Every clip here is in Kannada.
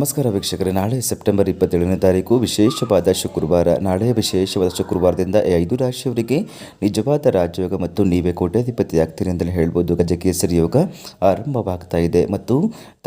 ನಮಸ್ಕಾರ ವೀಕ್ಷಕರೇ, ನಾಳೆ ಸೆಪ್ಟೆಂಬರ್ ಇಪ್ಪತ್ತೇಳನೇ ತಾರೀಕು ವಿಶೇಷವಾದ ಶುಕ್ರವಾರ. ನಾಳೆ ವಿಶೇಷವಾದ ಶುಕ್ರವಾರದಿಂದ ಐದು ರಾಶಿಯವರಿಗೆ ನಿಜವಾದ ರಾಜಯೋಗ ಮತ್ತು ನೀವೇ ಕೋಟ್ಯಾಧಿಪತಿ ಆಗ್ತೀರಿ ಅಂತಲೇ ಹೇಳ್ಬೋದು. ಗಜಕೇಸರಿ ಯೋಗ ಆರಂಭವಾಗ್ತಾ ಇದೆ ಮತ್ತು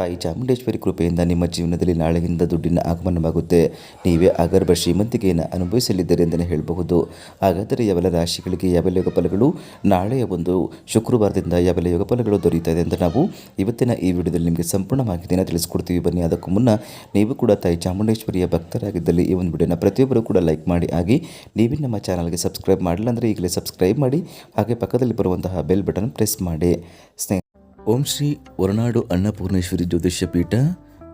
ತಾಯಿ ಚಾಮುಂಡೇಶ್ವರಿ ಕೃಪೆಯಿಂದ ನಿಮ್ಮ ಜೀವನದಲ್ಲಿ ನಾಳೆಯಿಂದ ದುಡ್ಡಿನ ಆಗಮನವಾಗುತ್ತೆ. ನೀವೇ ಅಗರ್ಭ ಶ್ರೀಮಂತಿಕೆಯನ್ನು ಅನುಭವಿಸಲಿದ್ದೀರಿ ಅಂತಲೇ ಹೇಳಬಹುದು. ಹಾಗಾದರೆ ಯಾವೆಲ್ಲ ರಾಶಿಗಳಿಗೆ ಯಾವೆಲ್ಲ ಯೋಗ ಫಲಗಳು ನಾಳೆಯ ಒಂದು ಶುಕ್ರವಾರದಿಂದ ಯಾವೆಲ್ಲ ಯೋಗ ಫಲಗಳು ದೊರೆಯುತ್ತದೆ ಅಂತ ನಾವು ಇವತ್ತಿನ ಈ ವಿಡಿಯೋದಲ್ಲಿ ನಿಮಗೆ ಸಂಪೂರ್ಣ ಮಾಹಿತಿಯನ್ನು ತಿಳಿಸ್ಕೊಡ್ತೀವಿ. ಬನ್ನಿ, ಅದಕ್ಕೂ ಮುನ್ನ ನೀವು ಕೂಡ ತಾಯಿ ಚಾಮುಂಡೇಶ್ವರಿಯ ಭಕ್ತರಾಗಿದ್ದಲ್ಲಿ ಈ ಒಂದು ವಿಡಿಯೋನ ಪ್ರತಿಯೊಬ್ಬರು ಕೂಡ ಲೈಕ್ ಮಾಡಿ ಹಾಗೆ ನೀವೇ ನಮ್ಮ ಚಾನಲ್ಗೆ ಸಬ್ಸ್ಕ್ರೈಬ್ ಮಾಡಿಲ್ಲ ಅಂದರೆ ಈಗಲೇ ಸಬ್ಸ್ಕ್ರೈಬ್ ಮಾಡಿ, ಹಾಗೆ ಪಕ್ಕದಲ್ಲಿ ಬರುವಂತಹ ಬೆಲ್ ಬಟನ್ ಪ್ರೆಸ್ ಮಾಡಿ. ಸ್ನೇಹ ಓಂ ಶ್ರೀ ಹೊರನಾಡು ಅನ್ನಪೂರ್ಣೇಶ್ವರಿ ಜ್ಯೋತಿಷ್ಯ ಪೀಠ,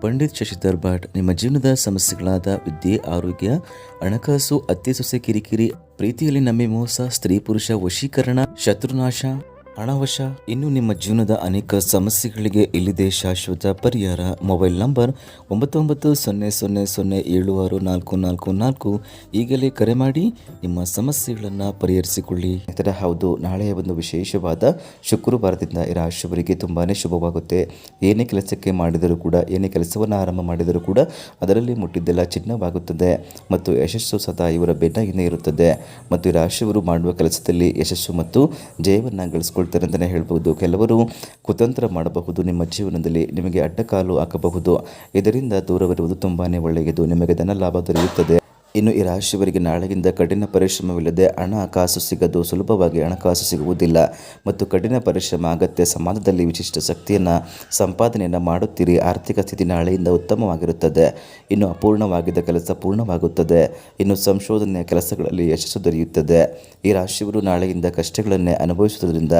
ಪಂಡಿತ್ ಶಶಿಧರ್ ಭಟ್, ನಿಮ್ಮ ಜೀವನದ ಸಮಸ್ಯೆಗಳಾದ ವಿದ್ಯೆ, ಆರೋಗ್ಯ, ಹಣಕಾಸು ಅತ್ತೆ ಸೊಸೆ ಕಿರಿಕಿರಿ, ಪ್ರೀತಿಯಲ್ಲಿ ನಮ್ಮಿ ಮೋಸ ಸ್ತ್ರೀ ಪುರುಷ ವಶೀಕರಣ, ಶತ್ರುನಾಶ ಹಣವಶ ಇನ್ನು ನಿಮ್ಮ ಜೀವನದ ಅನೇಕ ಸಮಸ್ಯೆಗಳಿಗೆ ಇಲ್ಲಿದೆ ಶಾಶ್ವತ ಪರಿಹಾರ. ಮೊಬೈಲ್ ನಂಬರ್ ಒಂಬತ್ತು ಒಂಬತ್ತು ಸೊನ್ನೆ ಸೊನ್ನೆ ಸೊನ್ನೆ ಏಳು ಆರು ನಾಲ್ಕು ನಾಲ್ಕು ನಾಲ್ಕು. ಈಗಲೇ ಕರೆ ಮಾಡಿ ನಿಮ್ಮ ಸಮಸ್ಯೆಗಳನ್ನು ಪರಿಹರಿಸಿಕೊಳ್ಳಿ. ಇತರ ಹೌದು, ನಾಳೆಯ ಒಂದು ವಿಶೇಷವಾದ ಶುಕ್ರವಾರದಿಂದ ಈ ರಾಶಿಯವರಿಗೆ ತುಂಬಾ ಶುಭವಾಗುತ್ತೆ. ಏನೇ ಕೆಲಸಕ್ಕೆ ಮಾಡಿದರೂ ಕೂಡ, ಏನೇ ಕೆಲಸವನ್ನು ಆರಂಭ ಮಾಡಿದರೂ ಕೂಡ, ಅದರಲ್ಲಿ ಮುಟ್ಟಿದ್ದೆಲ್ಲ ಚಿನ್ನವಾಗುತ್ತದೆ ಮತ್ತು ಯಶಸ್ಸು ಸದಾ ಇವರ ಬೆನ್ನ ಹಿಂದೆ ಇರುತ್ತದೆ. ಮತ್ತು ಈ ರಾಶಿಯವರು ಮಾಡುವ ಕೆಲಸದಲ್ಲಿ ಯಶಸ್ಸು ಮತ್ತು ಜಯವನ್ನು ಗಳಿಸ್ಕೊಳ್ತಾರೆ ಅಂತಲೇ ಹೇಳ್ಬೋದು. ಕೆಲವರು ಕುತಂತ್ರ ಮಾಡಬಹುದು, ನಿಮ್ಮ ಜೀವನದಲ್ಲಿ ನಿಮಗೆ ಅಡ್ಡಕಾಲು ಹಾಕಬಹುದು. ಇದರಿಂದ ದೂರವಿರುವುದು ತುಂಬಾ ಒಳ್ಳೆಯದು. ನಿಮಗೆ ಧನ ಲಾಭ ದೊರೆಯುತ್ತದೆ. ಇನ್ನು ಈ ರಾಶಿಯವರಿಗೆ ನಾಳೆಯಿಂದ ಕಠಿಣ ಪರಿಶ್ರಮವಿಲ್ಲದೆ ಹಣ, ಕಾಸು ಸಿಗದು ಸುಲಭವಾಗಿ ಹಣಕಾಸು ಸಿಗುವುದಿಲ್ಲ. ಮತ್ತು ಕಠಿಣ ಪರಿಶ್ರಮ, ಅಗತ್ಯ ಸಮಾಜದಲ್ಲಿ ವಿಶಿಷ್ಟ ಶಕ್ತಿಯನ್ನು ಸಂಪಾದನೆಯನ್ನು ಮಾಡುತ್ತೀರಿ. ಆರ್ಥಿಕ ಸ್ಥಿತಿ ನಾಳೆಯಿಂದ ಉತ್ತಮವಾಗಿರುತ್ತದೆ. ಇನ್ನು ಅಪೂರ್ಣವಾಗಿದ್ದ ಕೆಲಸ ಪೂರ್ಣವಾಗುತ್ತದೆ. ಇನ್ನು ಸಂಶೋಧನೆಯ ಕೆಲಸಗಳಲ್ಲಿ ಯಶಸ್ಸು ದೊರೆಯುತ್ತದೆ. ಈ ರಾಶಿಯವರು ನಾಳೆಯಿಂದ ಕಷ್ಟಗಳನ್ನೇ ಅನುಭವಿಸುವುದರಿಂದ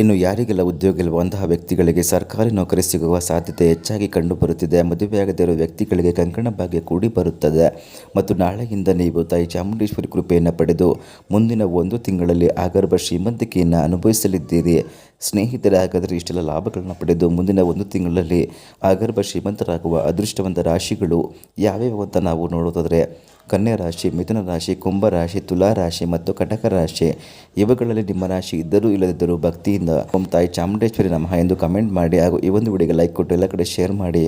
ಇನ್ನು ಯಾರಿಗೆಲ್ಲ ಉದ್ಯೋಗ ಇಲ್ಲವಂತಹ ವ್ಯಕ್ತಿಗಳಿಗೆ ಸರ್ಕಾರಿ ನೌಕರಿ ಸಿಗುವ ಸಾಧ್ಯತೆ ಹೆಚ್ಚಾಗಿ ಕಂಡುಬರುತ್ತಿದೆ. ಮದುವೆಯಾಗದೇ ಇರುವ ವ್ಯಕ್ತಿಗಳಿಗೆ ಕಂಕಣ ಭಾಗ್ಯ ಕೂಡಿ ಬರುತ್ತದೆ. ಮತ್ತು ನಾಳೆಯಿಂದ ನೀವು ತಾಯಿ ಚಾಮುಂಡೇಶ್ವರಿ ಕೃಪೆಯನ್ನು ಪಡೆದು ಮುಂದಿನ ಒಂದು ತಿಂಗಳಲ್ಲಿ ಆಗರ್ಭ ಶ್ರೀಮಂತಿಕೆಯನ್ನು ಅನುಭವಿಸಲಿದ್ದೀರಿ. ಸ್ನೇಹಿತರೆ, ಹಾಗಾದರೆ ಇಷ್ಟೆಲ್ಲ ಲಾಭಗಳನ್ನು ಪಡೆದು ಮುಂದಿನ ಒಂದು ತಿಂಗಳಲ್ಲಿ ಆಗರ್ಭ ಶ್ರೀಮಂತರಾಗುವ ಅದೃಷ್ಟವಂತ ರಾಶಿಗಳು ಯಾವ್ಯಾವ ಅಂತ ನಾವು ನೋಡೋದಾದರೆ ಕನ್ಯಾ ರಾಶಿ, ಮಿಥುನ ರಾಶಿ, ಕುಂಭ ರಾಶಿ, ತುಲಾ ರಾಶಿ ಮತ್ತು ಕಟಕ ರಾಶಿ. ಇವುಗಳಲ್ಲಿ ನಿಮ್ಮ ರಾಶಿ ಇದ್ದರೂ ಇಲ್ಲದಿದ್ದರೂ ಭಕ್ತಿಯಿಂದ ಓಂ ತಾಯಿ ಚಾಮುಂಡೇಶ್ವರಿ ನಮಃ ಎಂದು ಕಮೆಂಟ್ ಮಾಡಿ ಹಾಗೂ ಈ ಒಂದು ವಿಡಿಯೋಗೆ ಲೈಕ್ ಕೊಟ್ಟು ಎಲ್ಲ ಕಡೆ ಶೇರ್ ಮಾಡಿ.